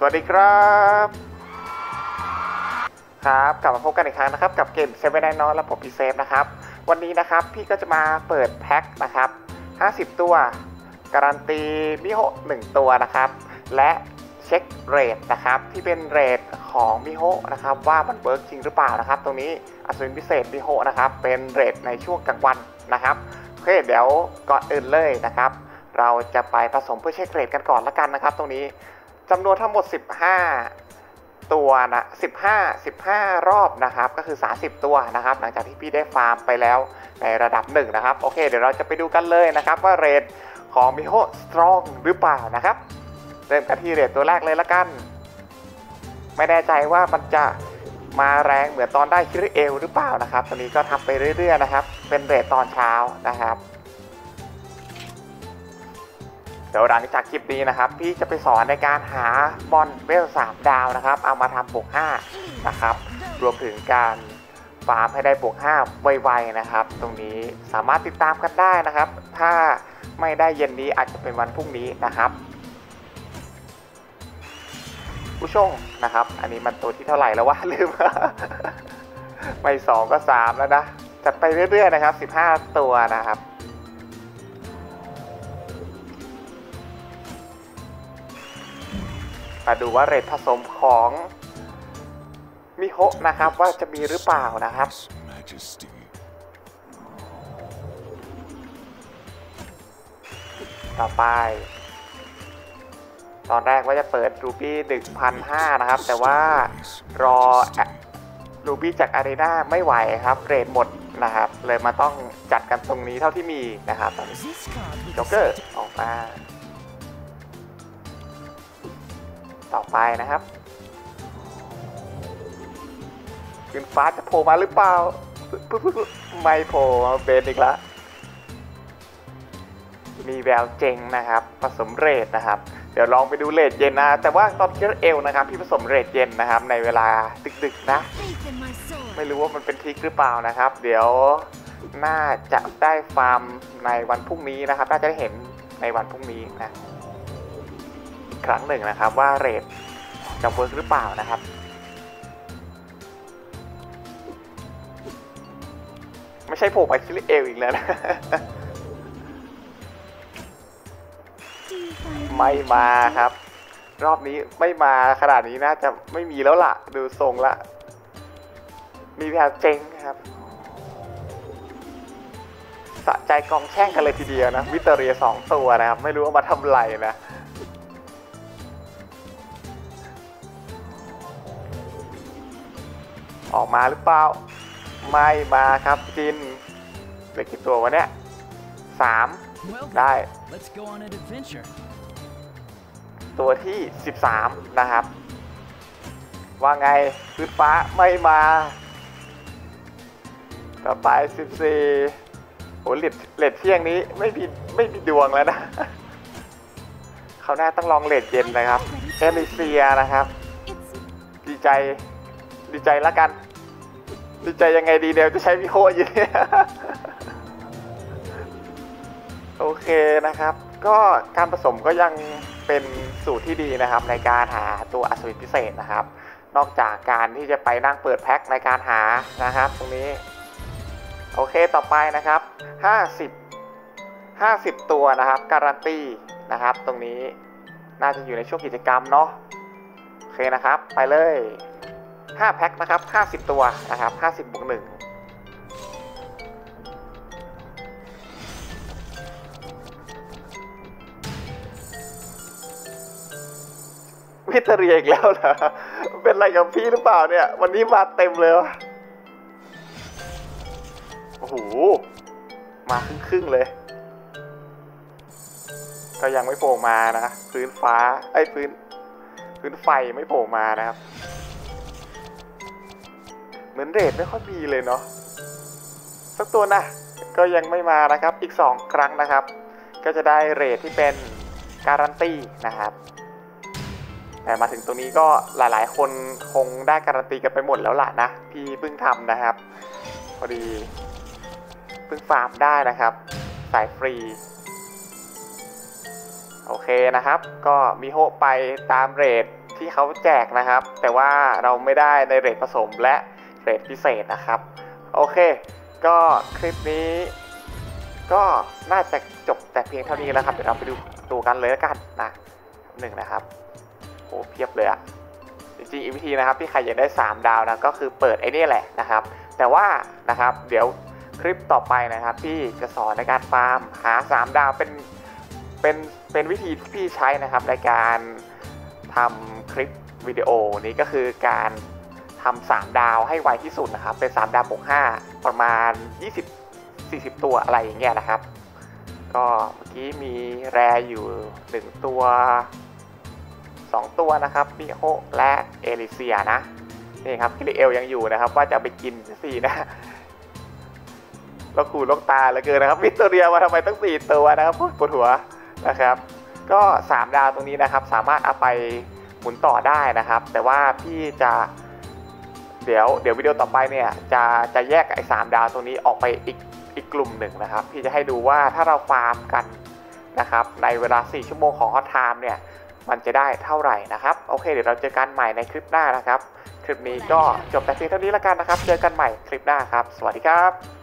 สวัสดีครับ ครับกลับมาพบกันอีกครั้งนะครับ กับเกมเซเว่นไนนอและผมพีเซฟนะครับ วันนี้นะครับพี่ก็จะมาเปิดแพ็คนะครับ 50 ตัว การันตีมิโฮ1ตัวนะครับ และเช็คเรทนะครับที่เป็นเรทของมิโฮนะครับว่ามันเวิร์กจริงหรือเปล่านะครับ ตรงนี้อัศวินพิเศษมิโฮนะครับเป็นเรทในช่วงกลางวันนะครับโอเคเดี๋ยวก่อนอื่นเลยนะครับ เราจะไปผสมเพื่อเช็คเรทกันก่อนละกันนะครับ ตรงนี้ จำนวนทั้งหมด 15 ตัวนะ15 15 รอบนะครับ ก็คือ 30 ตัวนะครับ หลังจากที่พี่ได้ฟาร์มไปแล้วในระดับ1นะครับ โอเค เดี๋ยวเราจะไปดูกันเลยนะครับ ว่าเรทของมิโฮสตรองหรือเปล่านะครับ เริ่มกันที่เรทตัวแรกเลยละกัน ไม่แน่ใจว่ามันจะมาแรงเหมือนตอนได้คิริเอลหรือเปล่านะครับ ตอนนี้ก็ทำไปเรื่อยๆนะครับ เป็นเรทตอนเช้านะครับ เดี๋ยวหลังจากคลิปนี้นะครับ พี่จะไปสอนในการหาบอลเวล3ดาวนะครับ เอามาทำบวก5นะครับ รวมถึงการฟาร์มให้ได้บวก5ไวๆนะครับ ตรงนี้สามารถติดตามกันได้นะครับ ถ้าไม่ได้เย็นนี้อาจจะเป็นวันพรุ่งนี้นะครับผู้ชงนะครับ อันนี้มันตัวที่เท่าไหร่แล้ววะลืมไม่สองก็สามแล้วนะจัดไปเรื่อยๆนะครับ15ตัวนะครับ มาดูว่าเรทผสมของมิโฮะนะครับว่าจะมีหรือเปล่านะครับต่อไป ตอนแรกว่าจะเปิดรูบี้1,500นะครับ แต่ว่ารอรูบี้จากอารีนาไม่ไหวครับ เรทหมดนะครับ เลยมาต้องจัดกันตรงนี้เท่าที่มีนะครับจ็อกเกอร์ออกมา ต่อไปนะครับขึ้นฟ้าจะโผล่มาหรือเปล่าไม่โผล่มาเบนอีกแล้วมีแววเจ๋งนะครับ ผสมเรทนะครับ เดี๋ยวลองไปดูเรทเย็นนะ แต่ว่าตอนเคิร์เอลนะครับ พี่ผสมเรทเย็นนะครับ ในเวลาดึกๆนะ ไม่รู้ว่ามันเป็นทริคหรือเปล่านะครับ เดี๋ยวน่าจะได้ฟาร์มในวันพรุ่งนี้นะครับ น่าจะได้เห็นในวันพรุ่งนี้นะ อีกครั้งหนึ่งนะครับ ว่าเรทจะเวิร์กหรือเปล่านะครับไม่ใช่โผล่ไปคิริเอลอีกแล้วนะ Do you find ไม่มาครับ รอบนี้ไม่มาขนาดนี้น่าจะไม่มีแล้วล่ะ ดูทรงละ มีแววเจ๊งครับสะใจกองแช่งกันเลยทีเดียวนะวิตเตอเรียสองตัวนะครับ ไม่รู้ว่ามาทำไรนะ ออกมาหรือเปล่า ไม่มาครับจินเหลือกี่ตัววะเนี่ยสาม Well, ได้ let's go on an adventure. ตัวที่ 13 นะครับ ว่าไงพื้นฟ้าไม่มา ต่อไป 14โหเลดเลดเที่ยงนี้ไม่มีไม่มีดวงแล้วนะเขาหน้าต้องลองเลดเย็นนะครับเอลิเซียนะครับ it's ดีใจดีใจแล้วกัน ดีใจยังไงดีเดี๋ยวจะใช้วิโคอยู่เนี่ยโอเคนะครับ ก็การผสมก็ยังเป็นสูตรที่ดีนะครับ ในการหาตัวอัศวินพิเศษนะครับ นอกจากการที่จะไปนั่งเปิดแพ็คในการหานะครับ ตรงนี้โอเคต่อไปนะครับ 50 50 ตัวนะครับการันตีนะครับ ตรงนี้น่าจะอยู่ในช่วงกิจกรรมเนาะโอเคนะครับ ไปเลย 5แพ็คนะครับ 50 ตัวนะครับ50บวก1วิตเรียอีกแล้วเหรอ เป็นไรกับพี่หรือเปล่าเนี่ย วันนี้มาเต็มเลยวะโอ้โห มาครึ่งครึ่งๆเลย ก็ยังไม่โผล่มานะ พื้นฟ้า ไอ้พื้น พื้นไฟไม่โผล่มานะครับ มือนเรทไม่ค่อยมีเลยเนาะสักตัวนะก็ยังไม่มานะครับอีก 2 ครั้งนะครับ ก็จะได้เรทที่เป็นการันตีนะครับแต่มาถึงตรงนี้ก็หลายๆ คนคงได้การันตีกันไปหมดแล้วล่ะนะพี่เพิ่งทำนะครับ พอดีเพิ่งฟาร์มได้นะครับ สายฟรี โอเคนะครับ ก็มีโฮไปตามเรทที่เขาแจกนะครับ แต่ว่าเราไม่ได้ในเรทผสมและ เรทพิเศษนะครับ โอเค ก็คลิปนี้ ก็น่าจะจบแต่เพียงเท่านี้แล้วครับ เดี๋ยวเราไปดูดูกันเลยแล้วกันนะหนึ่งนะครับโอ้เพียบเลยอะจริงๆอีกวิธีนะครับที่ใครอยากได้ 3 ดาวนะก็คือเปิดไอ้นี่แหละนะครับ แต่ว่านะครับเดี๋ยวคลิปต่อไปนะครับพี่จะสอนในการฟาร์มหา 3 ดาวเป็นเป็นเป็นวิธีที่พี่ใช้นะครับในการทำคลิปวิดีโอนี้ก็คือการ ทำ3ดาวให้ไวที่สุดนะครับ เป็น3ดาวบวก5ประมาณ 20 40 ตัวอะไรอย่างเงี้ยนะครับ ก็เมื่อกี้มีแรอยู่1ตัว2ตัวนะครับมิโฮและเอลิเซียนะนี่ครับคิริเอลยังอยู่นะครับ ว่าจะไปกินสี่นะเราขู่ลกตาเหลือเกินนะครับวิกตอเรียมาทำไมต้องสี่ตัวนะครับปวดหัวนะครับ ก็3ดาวตรงนี้นะครับ สามารถเอาไปหมุนต่อได้นะครับ แต่ว่าพี่จะ เดี๋ยวเดี๋ยววิดีโอต่อไปเนี่ยจะจะแยกไอ้สดาวตรงนี้ออกไปอีกอีกกลุ่มหนึ่งนะครับพี่จะให้ดูว่าถ้าเราฟาร์มกันนะครับในเวลา 4 ชั่วโมงของฮอตไทม์เนี่ยมันจะได้เท่าไหร่นะครับ โอเค เดี๋ยวเราเจอกันใหม่ในคลิปหน้านะครับ คลิปนี้ก็จบแต่เพียงเท่านี้แล้วกันนะครับ เจอกันใหม่คลิปหน้าครับ สวัสดีครับ